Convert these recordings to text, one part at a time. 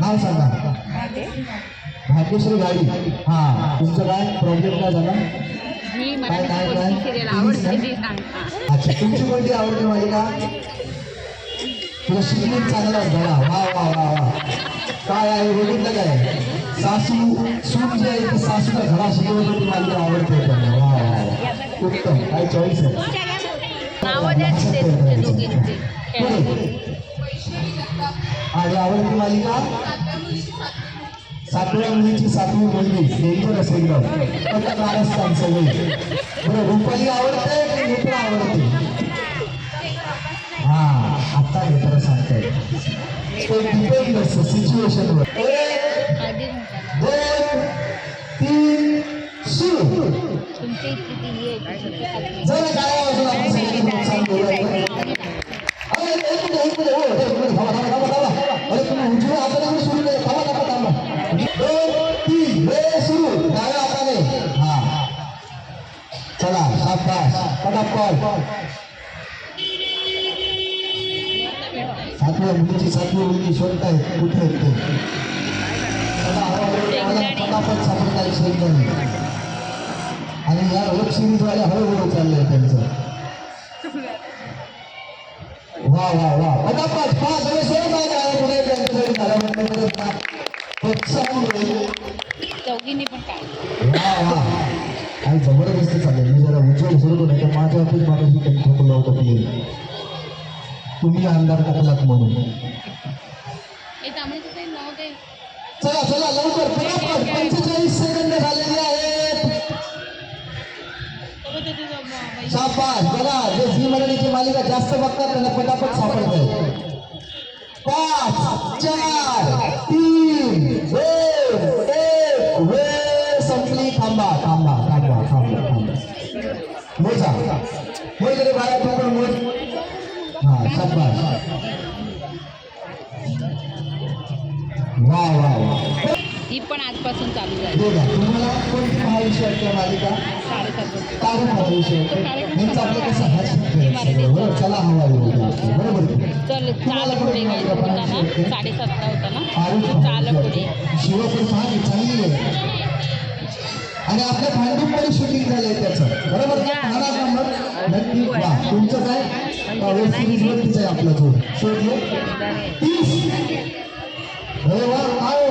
नाव सांगा. भाग्यश्री गाडी. हा तुमचं काय? प्रॉब्लेम काय झाला? काय, काय, काय? अच्छा तुमची कोणती आवडते मालिका तुला शिकणं चांगला धडा वा वा वा वा. काय आहे? बघितलं काय? सासू सूट जी आहे ती सासूचा धडा ती मालिका आवडते वा वा उत्तम. काय चॉईस आहे? नावं द्या आणि आवडती मालिका? सातव्या मुलीची सातवी मुलगी डेंजर असेल एकदम कारस्थान सगळे बरं रुपाली आवडते की मित्र आवडते? हा आता मित्र सांगताय. सिच्युएशन वर. सातव्या मुलीची सातवी मुलगी शोधतायत कुठे आहेत ते? चला, हळूहळू मला पटापट सापडत आहे शेंगदाणे. आणि या सिरीज वाले हळूहळू चाललंय त्यांचं. वा वा वा. पटापट. पाच आणि सोडून आहे काय पुढे त्यांच्याकडे झाल्यानंतर प्रोत्साहन पण काय वा वा. काय जबरदस्त चालेल मी जरा उज्ज्वल सोडतो नाही तर माझ्या ऑफिस मागाशी त्यांनी ठोकलं होतं प्लीज तुम्ही अंधार टाकलात म्हणून. हे चला चला लवकर पटापट पंचेचाळीस सेकंद झालेले आहेत. शाबास बघा जे झी मराठीची मालिका जास्त बघतात त्यांना पटापट सापडत आहे पाच चार तीन दोन मोजा मोज रे बाळा तू पण मोज हा शाबास. वा वा वा ही पण आजपासून चालू झाली. बघा तुम्हाला कोणती महाविषय वाटते मालिका. तारू महाविषय यांचं आपलं कसं हाच बरोबर? चला हवा. बरोबर? चल चाल पुढे होता ना? साडेसातला होता ना? चाल पुढे. शिवकृपा ही चांगली आहे. आणि आपल्या भांडूपमध्ये शूटिंग झालंय त्याचं. बरोबर? नक्की वा तुमचं काय? वेब सिरीज वरतीच आहे आपला तो. शोधलं? तीस. अरे वा आओ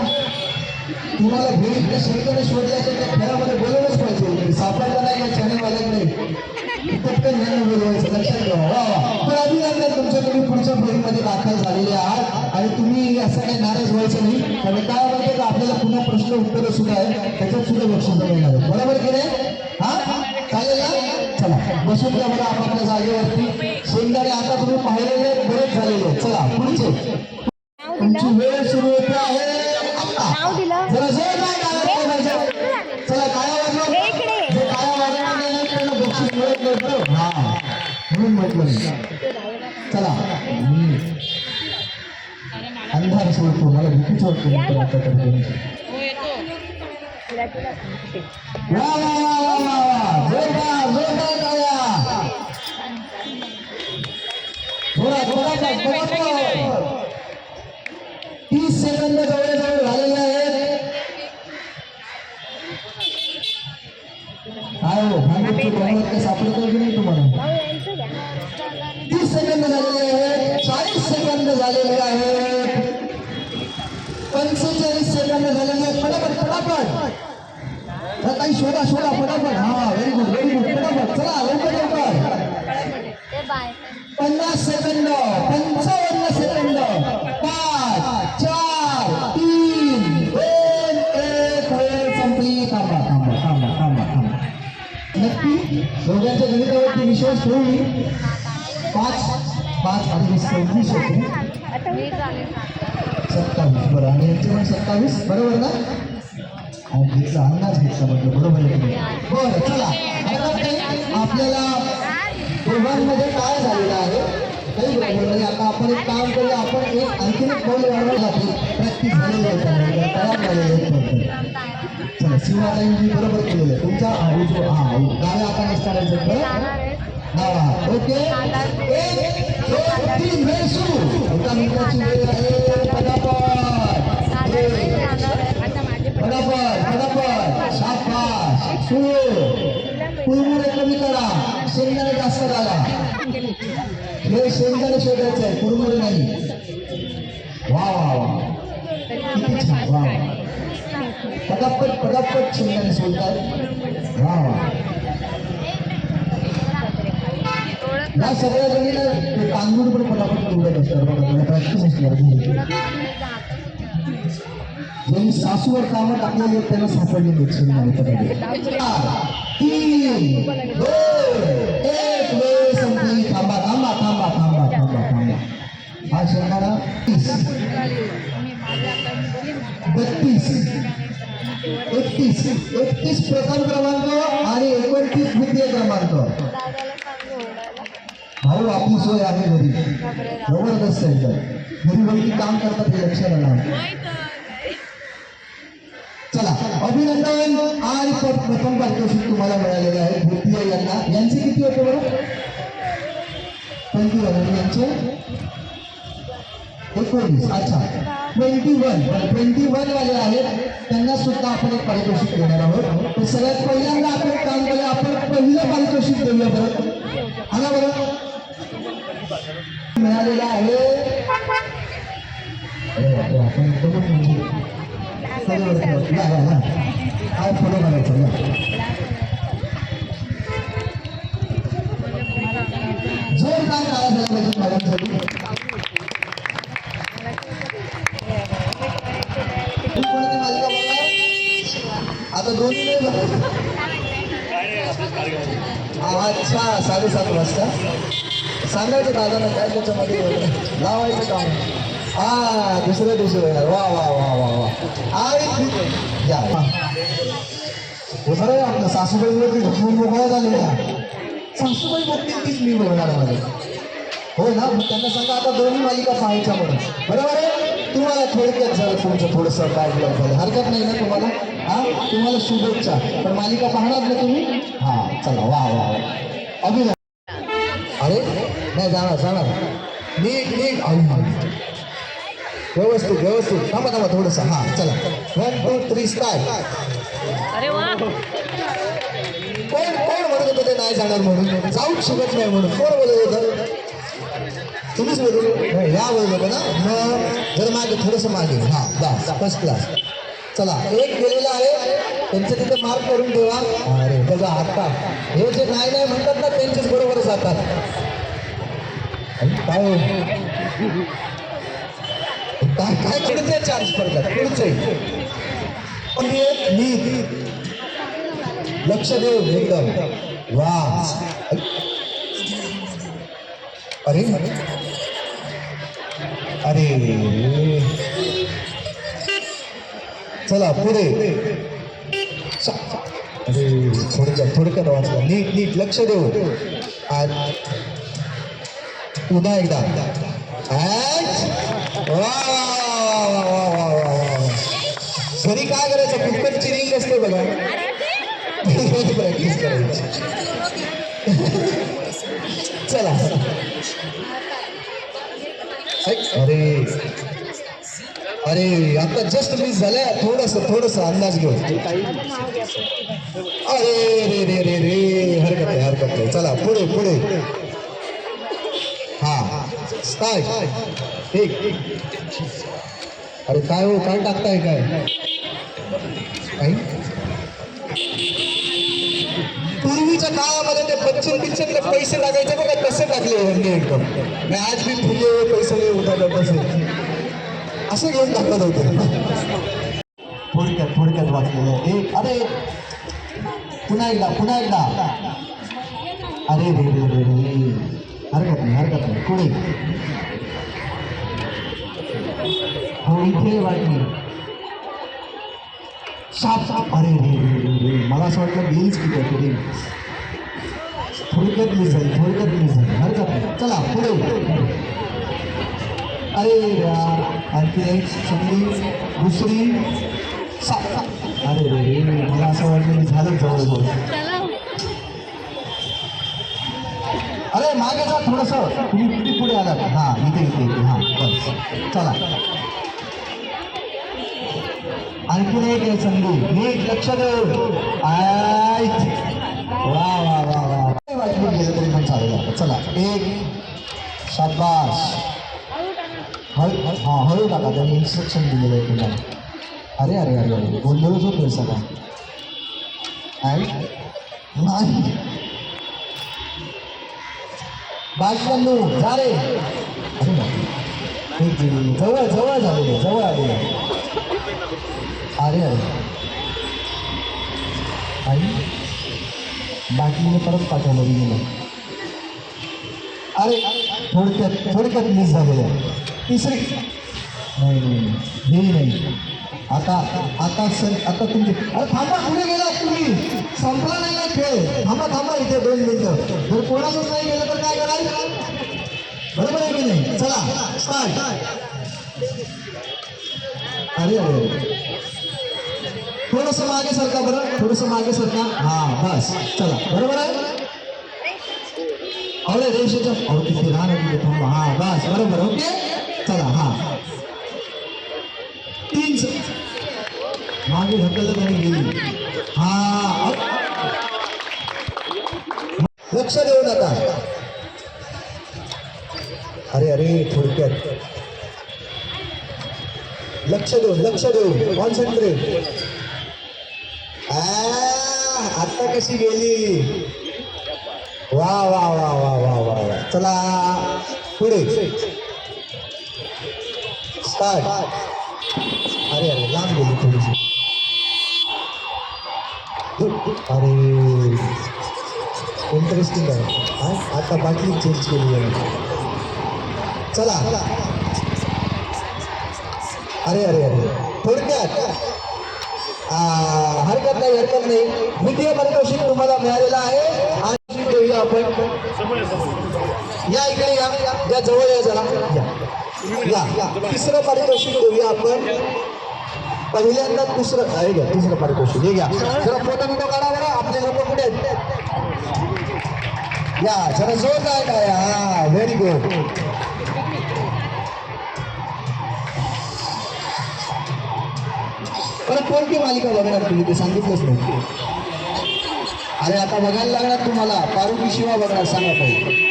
तुम्हाला भेट शंकर शोधल्याचं त्या खेळामध्ये बोलवलंच पाहिजे. सापडलं नाही का चॅनलवाल्यांकडे पटकन बोलवायचं लक्षात ठेवा वा वा पण अभिनंदन तुमच्या तुम्ही पुढच्या फेरीमध्ये दाखल झालेले आहात आणि तुम्ही असं काही नाराज व्हायचं नाही कारण काय का आपल्याला पुन्हा प्रश्न उत्तरं सुद्धा आहे. त्याच्यात सुद्धा बक्षीस मिळणार आहे बरोबर की नाही हा चालेल ना चला बसून द्या बरं आपापल्या जागेवरती शेंगारे आता तुम्ही पाहिलेले बरेच झालेले. चला पुढचे तुमची वेळ सुरू होते आहे. म्हणून चला अंधार सोडतो मला भीतीच वाटतो मित्र तर वा वा वा वा वा जोरदार जोरदार टाळ्या. थोडा थोडा तीस सेकंद जवळजवळ झालेले आहेत. काय हो भांडूपची सापडतो की नाही तुम्हाला? सेकंद झालेले आहेत चाळीस सेकंद झालेले आहेत पंचेचाळीस सेकंद झालेले पटापट तर काही शोधा शोधा पटापट हा व्हेरी गुड व्हेरी गुड पटापट चला, लवकर लवकर। पन्नास सेकंद पंचावन्न सेकंद पाच, चार, तीन, दोन, एक वेळ संपली, थांबा थांबा थांबा थांबा थांबा। नक्की, दोघांच्या गणितावरती विश्वास ठेवू मी पाच पाच आणि सव्वीस होती. सत्तावीस बरं. आणि यांचे पण सत्तावीस बरोबर ना? आणि घेतला अंदाज घेतला म्हटलं बरोबर आहे बरं चला. आपल्याला दोघांमध्ये काय झालेलं आहे? काही बरोबर नाही. आता आपण एक काम करूया. आपण एक आणखीन एक बॉल वाढवण्यासाठी प्रॅक्टिस झालेली आहे. तयार झालेली आहेत चला सीमाताईंनी बरोबर केलेलं आहे तुमचा हा उजवा हा. डाव्या हाताने काढायचं बरं हा ओके एक दोन तीन वेळ सुरू एका वेळ आहे कमी करा शेंगदाणे जास्त घाला हे. शेंगदाणे शोधायचं आहे कुरमुरे नाही वा वा वा किती छान शेंगदाणे सोडतात वा वा या सगळ्या जणीला ते तांदूळ पण पटापट निवडत असतात बघा प्रॅक्टिस असणार घरी. ज्यांनी सासूवर कामं टाकलेली आहेत त्यांना सापडले नाहीत शेंगदाणे पटापट तीन दोन एक वेळ संपली थांबा थांबा थांबा थांबा थांबा थांबा हा शेंगदाणा तीस बत्तीस एकतीस एकतीस प्रथम क्रमांक आणि एकोणतीस द्वितीय क्रमांक भाऊ सोय आहे घरी. जबरदस्त आहे इथं. घरी वरती काम करतात हे लक्षात आलं चला अभिनंदन आणि प्रथम पारितोषिक तुम्हाला मिळालेले आहे. द्वितीय यांना. यांचे किती होते बरं? ट्वेंटी वन यांचे? एकोणीस. अच्छा. ट्वेंटी वन ट्वेंटी वन वाले आहेत. त्यांना सुद्धा आपण एक पारितोषिक देणार आहोत. तर सगळ्यात पहिल्यांदा आपण काम केलं आपण पहिलं पारितोषिक देऊया बरं. आणा बरं? मिळालेला आहे काय फॉलो करायचं जोरदार काळा झाला पाहिजे मॅडमसाठी आता दोन्ही नाही अच्छा साडेसात वाजता सांगायचं दादांना काय त्याच्यामध्ये लावायचं काम. हा दुसरं दुसरं. येणार वा वा वा वा. वा या. बरं हो, आहे आपलं. सासूबाईवरती ढकलून मोकळ्या झालेल्या सासूबाई बघतील तीच मी बघणार मध्ये हो ना? मग त्यांना सांगा आता दोन्ही मालिका पाहायच्या म्हणून. बरोबर आहे? तुम्हाला थोडक्यात झालं तुमचं थोडंसं काय झालं. हरकत नाही ना तुम्हाला? हा? तुम्हाला शुभेच्छा. पण मालिका पाहणार ना तुम्ही? हा चला. वा वा वा. अभिनय. नाही जाणार जाणार नीट नीट. आई व्यवस्थित व्यवस्थित. थांबा थांबा थोडंसं. हा चला. वन टू थ्री वा. कोण कोण म्हणत होतं ते नाही जाणार म्हणून? जाऊच शकत नाही म्हणून. कोण बोलत होतं? तुम्हीच? नाही, या बोलत होतं ना? मग जर मागे थोडंसं मागे. हा बस फर्स्ट क्लास चला एक गेलेला आहे. त्यांचं तिथे मार्क करून ठेवा. अरे बघा आता. हे जे नाही नाही म्हणतात ना त्यांचेच बरोबर जातात. काय हो? काय काय पुढचे चार्ज पडतात पुढचे नीट लक्ष देऊ एकदम वा अरे अरे चला पुढे अरे थोडक्यात थोडक्यात वाचला नीट नीट लक्ष देऊ आज पुन्हा एकदा. घरी काय करायचं? कुकरची रिंग असते बघा. प्रॅक्टिस चला. अरे. अरे आता जस्ट मिस झालंय. थोडस थोडस अंदाज घेऊ. अरे रे रे रे रे. हरकत आहे हरकत आहे चला पुढे पुढे. काय स्टार्ट अरे काय हो काय टाकताय काय? काही पूर्वीच्या काळामध्ये ते पश्चिम पिक्चरला पैसे टाकायचे बघा कसे टाकले हो यांनी एकदम. मी आज मी फुले पैसे नाही उठायला तसे असं घेऊन टाकत होते. थोडक्यात थोडक्यात वाचलेलं एक अरे पुन्हा एकदा पुन्हा एकदा. अरे रे रे रे. हरकत नाही हरकत नाही. कोणी हो इथे वाटली साप साप. अरे रे रे मला असं वाटलं गेलीच की काहीतरी थोडक्यात मिस झाली थोडक्यात मिस झाली. हरकत नाही. चला पुढे अरे यार आणखी एक संधी दुसरी. साप साप. अरे रे मला असं वाटलं मी झालं जवळजवळ. अरे मागे जा थोडस. तुम्ही पुढे आलात हा इथे इथे इथे. हा बस. चला. आणखीन एक आहे संधी नीट लक्ष देऊ आय वा वा वा वा. वाटून गेलं तरी पण चालेल. चला. एक. शाबास. हळू हां हळू टाका. त्यांनी इन्स्ट्रक्शन दिलेलं आहे तुम्हाला अरे अरे अरे अरे. गोंधळच होतोय सगळा. आणि नाही. बाजू झाले जवळ जवळ झालेले जवळ आले अरे अरे. आई बाटलीने परत पाठवलं गेलं. अरे थोडक्यात थोडक्यात मिस झालेलं. तिसरी. नाही नाही नाही. नाही. आता आता सर आता तुम्ही अरे थांबा पुढे गेला तुम्ही. संपला नाही ना खेळ. थांबा थांबा इथे. दोन जर कोणाचंच नाही गेलं तर काय करायचं बरोबर आहे की नाही? चला स्टार्ट अरे अरे थोडस मागे सरका बरं. थोडस मागे सरका. हा बस. चला बरोबर आहे? अरे रेषेच्या अहो तिथे. राहा थांबा. हा बस. बरोबर ओके? चला हा. तीन मागे ढकललं त्याने गेली हा अ- लक्ष देऊ नका. अरे अरे थोडक्यात. लक्ष देऊ लक्ष देऊ. कॉन्सन्ट्रेट आता कशी गेली? वा वा वा वा वा वा वा. चला पुढे. स्टार्ट अरे अरे लांब गेली थोडीशी. अरे. इंटरेस्टिंग आहे. हा? आता बाटली चेंज केली आहे. चला. अरे अरे अरे. थोडक्यात. हरकत नाही हरकत नाही. द्वितीय पारितोषिक तुम्हाला मिळालेलं आहे. आणि देऊया आपण या इकडे या. या जवळ या जरा. या. या. तिसरं पारितोषिक देऊया आपण. पहिल्यांदा दुसरं आहे घ्या तिसरं पारितोषिक. हे घ्या. जरा फोटो बिटो काढा बरं आपले लोक कुठे आहेत या जरा जोर काय काय हा व्हेरी गुड परत कोणती मालिका बघणार तुम्ही? ते सांगितलंच नाही. अरे आता बघायला लागणार तुम्हाला. पारुकी शिवा बघणार सांगा पाहिजे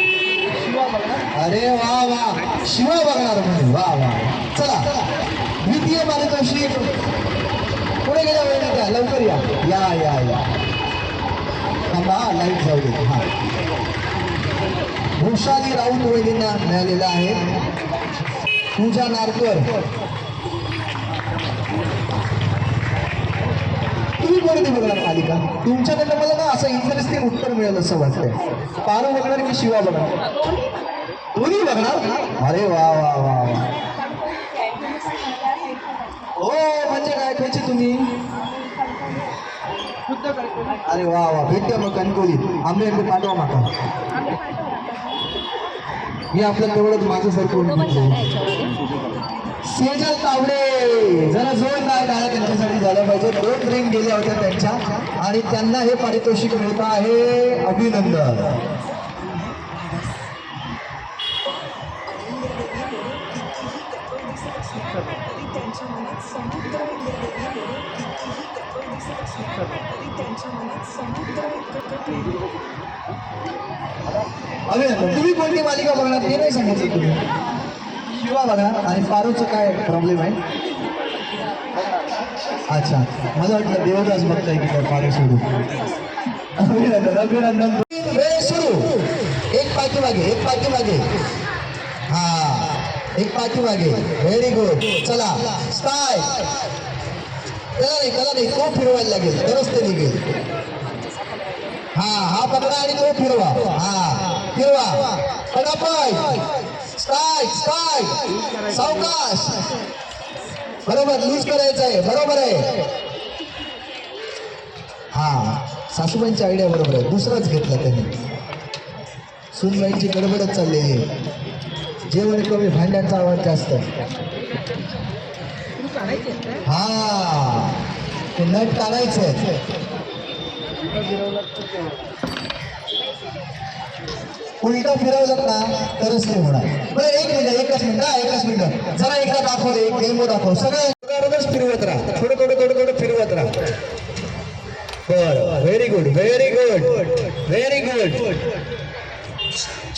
अरे वा वा. शिवा बघणार म्हणजे वा वा. चला. द्वितीय पारितोषिक पुढे गेल्या वेळेला द्या. लवकर या. या या या. थांबा लाइट जाऊ दे हा. भूषाली राऊत वहिनींना मिळालेला आहे. पूजा नारकर. तुम्ही कोणती बघणार मालिका तुमच्याकडनं मला ना असं इंटरेस्टिंग उत्तर मिळेल असं वाटतंय. पारू बघणार की शिवा बघणार? दोन्ही बघणार? अरे वा वा वा वा हो म्हणजे काय खायचे तुम्ही अरे वा वा. भेटते मग कणकोली आंबे आंबे पाठवा माका मी आपलं तेवढंच माझं. याच्यामध्ये. सेजल तावडे. जरा जोरदार गाड्या त्यांच्यासाठी झाल्या पाहिजे दोन रिंग गेल्या होत्या त्यांच्या. आणि त्यांना हे पारितोषिक मिळत आहे. अभिनंदन. अरे तुम्ही कोणती मालिका बघणार ते नाही सांगितलं तुम्ही शिवा बघा आणि पारूचं काय प्रॉब्लेम आहे? अच्छा मला वाटलं देवदास बघताय की काय पारू सोडू अभिनंदन अभिनंदन. वेळ सुरू. एक पाठी मागे एक पाठी मागे. हा एक पाठी मागे. व्हेरी गुड चला स्टाय त्याला नाही त्याला नाही. तो फिरवायला लागेल. तरच ते निघेल. हा हा पकडा आणि तो फिरवा. हा फिरवा. पटापट. Strike strike. सावकाश. बरोबर लूज करायचं आहे. बरोबर आहे. हा सासूबाईंची आयडिया बरोबर आहे. दुसराच घेतला त्यांनी. सुनबाईंची गडबडच चाललेली आहे. जेवण कमी भांड्यांचा आवाज जास्त. हा नट काढायचं उलटा फिरवलं ना तरच ते होणार बरं एक मिनिट एकच मिनिट हा एकच मिनिट. जरा एकदा दाखव दे एक डेमो दाखव. सगळ्या फिरवत राहा. थोडं थोडं थोडं थोडं फिरवत राहा. बरं very good very good very good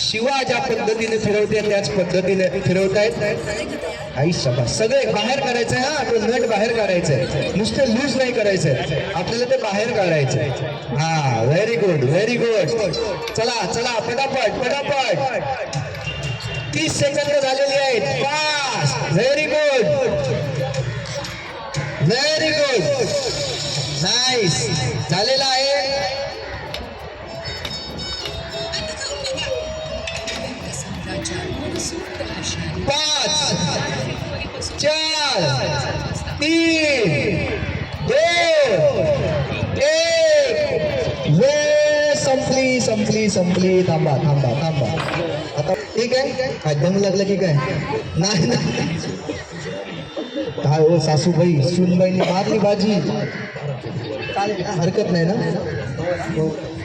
Shiva ज्या पद्धतीने फिरवते त्याच पद्धतीने फिरवतायत. आई सभा सगळे बाहेर करायचंय हा आपलं नट बाहेर काढायचंय. नुसते लूज नाही करायचंय. आपल्याला ते बाहेर काढायचंय. हा व्हेरी गुड व्हेरी गुड चला चला पटापट पटापट. तीस सेकंद झालेली आहेत. पाच very good very good nice झालेला आहे. पाच चार तीन दोन एक. वेळ संपली संपली संपली. थांबा थांबा थांबा. आता ठीक आहे? काय दम लागलं की काय? नाही नाही. काय हो सासूबाई सुनबाईने मारली भाजी. हरकत नाही ना?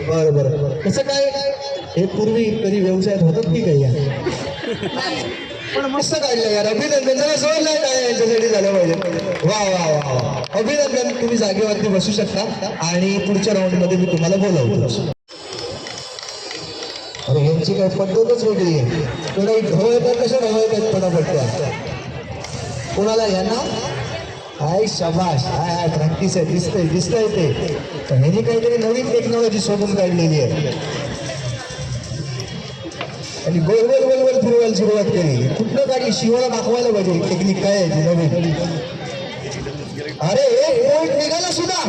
बरं बरं. बरं कसं काय? हे पूर्वी कधी व्यवसायात होतात की काही? या पण मस्त काढलं यार. अभिनंदन. जरा जोर नाही काय यांच्यासाठी झालं पाहिजे. वा वा वा वा. अभिनंदन. तुम्ही जागेवरती बसू शकता. आणि पुढच्या राऊंडमध्ये मी तुम्हाला बोलावतो. अरे यांची काय पद्धतच वेगळी आहे. कोणा ढवळ येतात कशा ढवळ येतात पटापट्ट्या कोणाला यांना हाय शबाश हाय हाय प्रॅक्टिस आहे दिसतंय दिसतंय ते. पण ह्यांनी काहीतरी नवीन टेक्नॉलॉजी शोधून काढलेली आहे. आणि गोल गोल गोल गोल फिरवायला सुरुवात केली. कुठलं काही शिवाला दाखवायला पाहिजे? टेक्निक काय आहे नवीन अरे एक पॉईंट निघाला सुद्धा.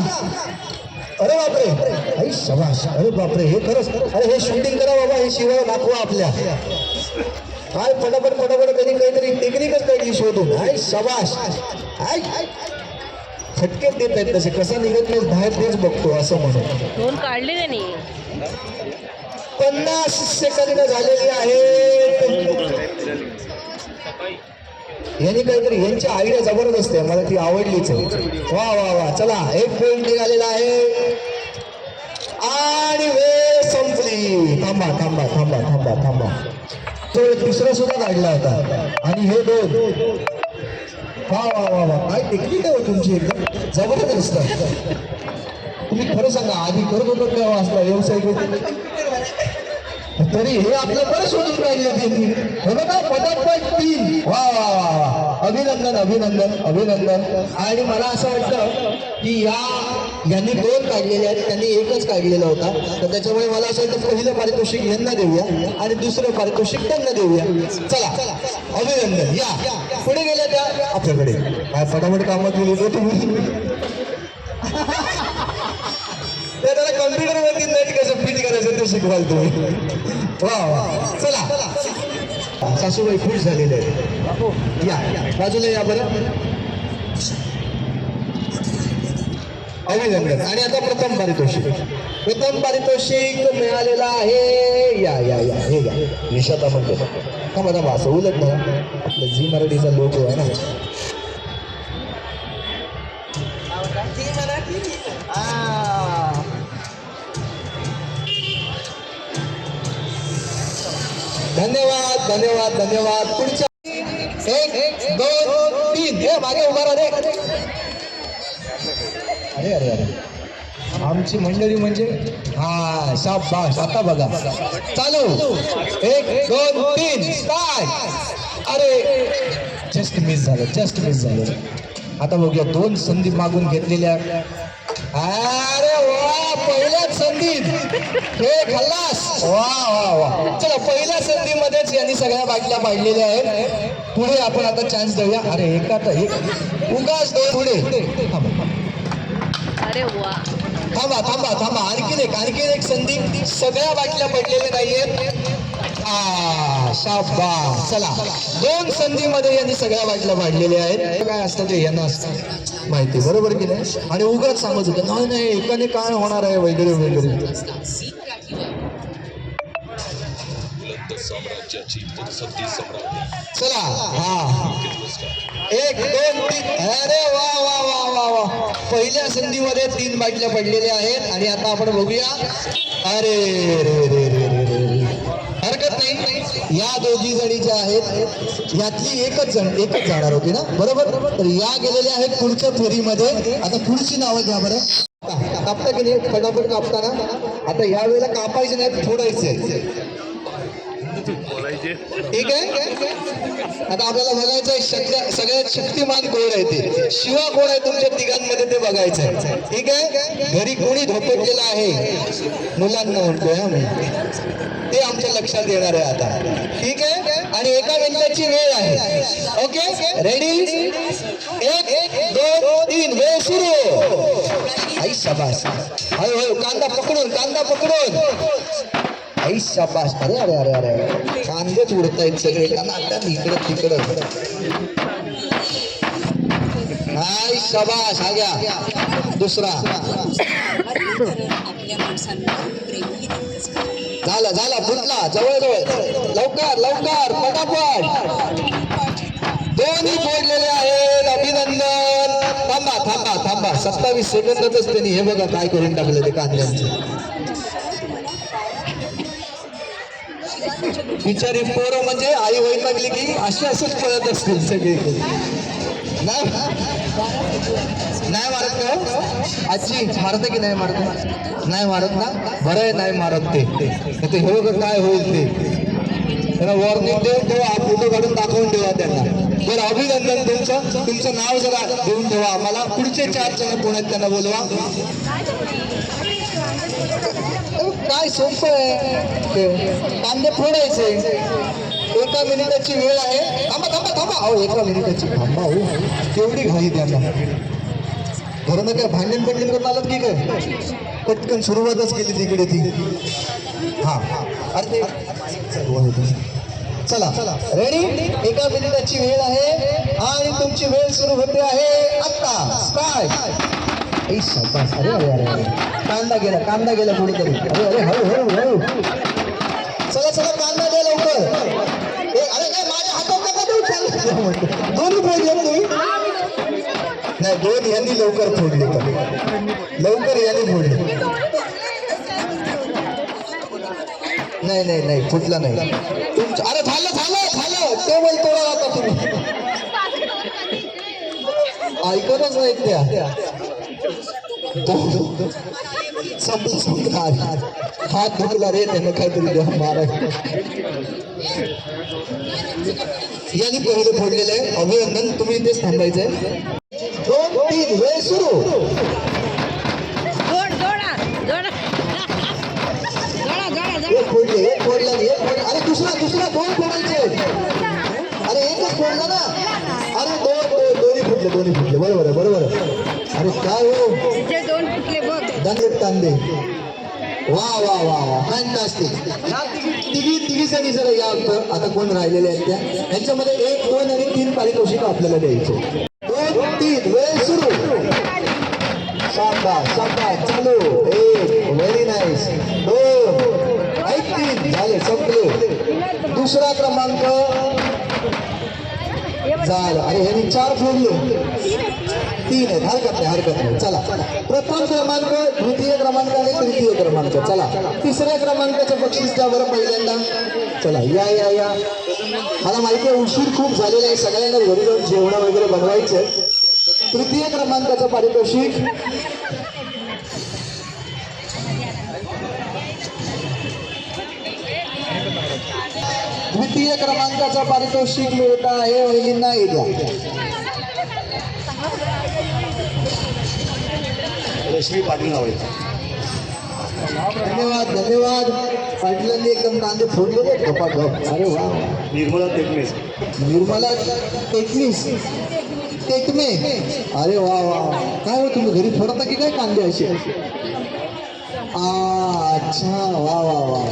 अरे बापरे. आई शबाश अरे बापरे हे खरंच. अरे हे शूटिंग करा बाबा हे शिवाला दाखवा आपल्या. काय पटापट पटापट त्यांनी काहीतरी टेक्निकच काढली शोधून. आय शबाश आय फटके देत आहेत तसे. कसा निघत नाही बाहेर तेच बघतो असं म्हणून. दोन काढले त्यांनी. पन्नास सेकंद झालेली आहेत. यांनी काहीतरी यांची आयडिया जबरदस्त आहे मला ती आवडलीच आहे. वा वा वा चला एक पॉईंट निघालेला आहे. आणि वेळ संपली. थांबा थांबा थांबा थांबा थांबा. तो दुसरा सुद्धा काढला होता. आणि हे दोन. वा वा वा वा. काय टेक्निक आहे हो तुमची एकदम. जबरदस्त. तुम्ही खरं सांगा आधी करत होतो तेव्हा असला व्यवसाय करतो तरी हे आपलं बरं शोधून राहिले त्यांनी हे बघा पटापट तीन. वा वा वा वा. अभिनंदन अभिनंदन अभिनंदन. आणि मला असं वाटतं की या यांनी दोन काढलेले आहेत. त्यांनी एकच काढलेला होता. तर त्याच्यामुळे मला असं वाटतं पहिलं पारितोषिक यांना देऊया आणि दुसरं पारितोषिक त्यांना देऊया. चला अभिनंदन. या. पुढे गेल्या त्या आपल्याकडे. काय फटाफट कामात गेले तुम्ही कॉम्प्युटर वरती नेट कसं फिट करायचं ते शिकवाल तुम्ही. वा वा चला. सासूबाई खुश झालेले आहेत. या बाजूला या बरं. अभिनंदन. आणि आता प्रथम पारितोषिक. प्रथम पारितोषिक मिळालेला आहे. या या या. हे या निशाता म्हणतो थांबा थांबा. असं उलट ना. आपलं झी मराठीचा लोक आहे ना. धन्यवाद धन्यवाद धन्यवाद. पुढच्या एक दोन तीन. हे मागे उभा राहा रे. अरे अरे अरे. आमची मंडळी म्हणजे? हा शाबाश आता बघा. चालू. एक दोन तीन. काय अरे जस्ट मिस झालं जस्ट मिस झालं. आता बघूया दोन संधी मागून घेतलेल्या. संधीत हे खल्लास. वा वा वा चला पहिल्या संधीमध्येच यांनी सगळ्या बाटल्या पाडलेल्या आहेत. पुढे आपण आता चान्स देऊया. अरे एका तर एक. उगाच दोन पुढे. थांबा. अरे वा. थांबा थांबा थांबा. आणखीन एक आणखीन एक संधी. सगळ्या बाटल्या पडलेल्या नाहीयेत. आ शाबा चला दोन संधीमध्ये यांनी सगळ्या बाटल्या वाढलेल्या आहेत. काय असतं ते? यांना असतं. माहिती. बरोबर की नाही? आणि उगाच सांगत होतं नाही नाही एकाने काय होणार आहे? वगैरे वगैरे. चला हा. एक दोन तीन. अरे वा वा वा वा वा. पहिल्या संधीमध्ये तीन बाटल्या पडलेल्या आहेत. आणि आता आपण बघूया. अरे रे रे रे. हरकत नाही. या दोघी जणी ज्या आहेत यातली एकच जण एकच जाणार होती ना? बरोबर? तर या गेलेल्या आहेत पुढच्या फेरीमध्ये. आता पुढची नावं घ्या बरं. कापता की नाही? फटाफट कापताना. आता या वेळेला कापायचे नाही फोडायचे. ठीक आहे? आता आपल्याला बघायचं आहे सगळ्या सगळ्यात शक्तिमान कोण आहे ते? शिवा कोण आहे तुमच्या तिघांमध्ये ते बघायचं आहे. ठीक आहे? घरी कोणी झोपटलेलं आहे? मुलांना म्हणतोय हा मी. ते आमच्या लक्षात येणार आहे आता. ठीक आहे? आणि एका मिनिटाची वेळ आहे. ओके? रेडी एक दोन तीन. वेळ सुरू. आई शाबास. हळूहळू कांदा पकडून कांदा पकडून. आई शाबास. अरे अरे अरे अरे कांदेच उडतायत सगळे. कांदा इकडं तिकडं. आई शाबास. हा घ्या. दुसरा. झाला झाला. फुटला. जवळ जवळ. लवकर लवकर. पटापट. दोन्ही फोडलेले आहेत. अभिनंदन. थांबा थांबा थांबा. सत्तावीस सेकंदातच त्यांनी हे बघा काय करून टाकलं ते कांद्यांचं. बिचारी पोरं म्हणजे आई होईल लागली की अशी असंच पळत असतील सगळे. नाही? नाही मारत का हो? आजी मारत की नाही मारत? नाही मारत ना? बरं आहे नाही मारत ते. ते हे काय होईल ते? त्यांना वॉर्निंग देऊन ठेवा फोटो काढून दाखवून ठेवा त्यांना. बरं अभिनंदन तुमचं. तुमचं नाव जरा देऊन ठेवा आम्हाला. पुढचे चार जण पुण्यात त्यांना बोलवा. काय सोपं आहे ते कांदे फोडायचे. एका मिनिटाची वेळ आहे. थांबा थांबा थांबा. अहो एका मिनिटाची. थांबा हो केवढी घाई त्यांना. घरानं काय भांडण पडले करून आलं की काय? पटकन सुरुवातच केली तिकडे ती. हा. अरे ते चला चला. रेडी एका मिनिटाची वेळ आहे आणि तुमची वेळ सुरू होते आहे आता काय अरे अरे अरे अरे. कांदा गेला कांदा गेला कुठेतरी अरे अरे हळू हळू हळू. चला चला कांदा द्या लवकर. अरे ए, माझ्या हातात नका देऊ दोन्ही फोडले तुम्ही? नाही दोन यांनी लवकर फोडले लवकर यांनी फोडले. नाही नाही नाही फुटला नाही. तुमचं अरे झालं झालं झालं. टेबल तोडा आता तुम्ही. ऐकतच नाहीत त्या. संपलं संपलं हात रे त्यानं काहीतरी द्या मारा यांनी पहिले फोडलेलं आहे अभिनंदन तुम्ही इथेच थांबायचंय दोन तीन वेळ सुरू एक फोडले एक फोडला एक फोडला अरे दुसरा दुसरा दोन फोडायचे अरे एकच फोडला ना अरे दोन दोन्ही फुटले दोन्ही फुटले बरोबर आहे बरोबर आहे अरे काय हो? तिचे दोन फुटले बघ. दांडे तांदे वा वा वा वा. फॅन्टास्टिक तिघी तिघी जणी जरा या आता आता कोण राहिलेले आहेत त्या? यांच्यामध्ये एक दोन आणि तीन पारितोषिक आपल्याला द्यायचे. दोन तीन. वेळ सुरू. शाबास शाबास चालू. एक. व्हेरी नाईस दोन. ऐक तीन. झाले संपले. दुसरा क्रमांक. झालं. अरे ह्यांनी चार फोडले तीन आहेत. हरकत नाही हरकत नाही. चला. प्रथम क्रमांक द्वितीय क्रमांक आणि तृतीय क्रमांक. चला. तिसऱ्या क्रमांकाचं बक्षीस द्या बरं पहिल्यांदा चला या या या. मला माहिती आहे उशीर खूप झालेला आहे. सगळ्यांना घरी जाऊन जेवणं वगैरे बनवायचं आहे. तृतीय क्रमांकाचं पारितोषिक. द्वितीय क्रमांकाचा पारितोषिक मिळत आहे. वहिनींना येत्या रश्मी पाटील नाव आहे. धन्यवाद धन्यवाद. पाटलांनी एकदम कांदे फोडलेले गप्पा गप अरे वा. निर्मला टेकमेस निर्मला टेकनीस टेकमे अरे वा वा. काय हो तुम्ही घरी फोडता की काय कांदे असे? आ अच्छा. वा वा वा.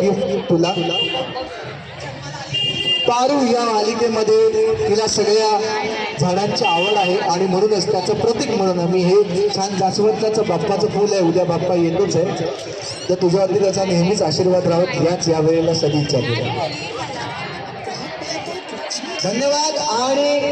गिफ्ट तुला? तारू या मालिकेमध्ये तिला सगळ्या झाडांची आवड आहे आणि म्हणूनच त्याचं प्रतीक म्हणून आम्ही हे छान जास्वंदाचं बाप्पाचं फूल आहे. उद्या बाप्पा येतोच आहे. तर तुझ्यावरती त्याचा नेहमीच आशीर्वाद राहत याच या वेळेला सदिच्छा तुला धन्यवाद आणि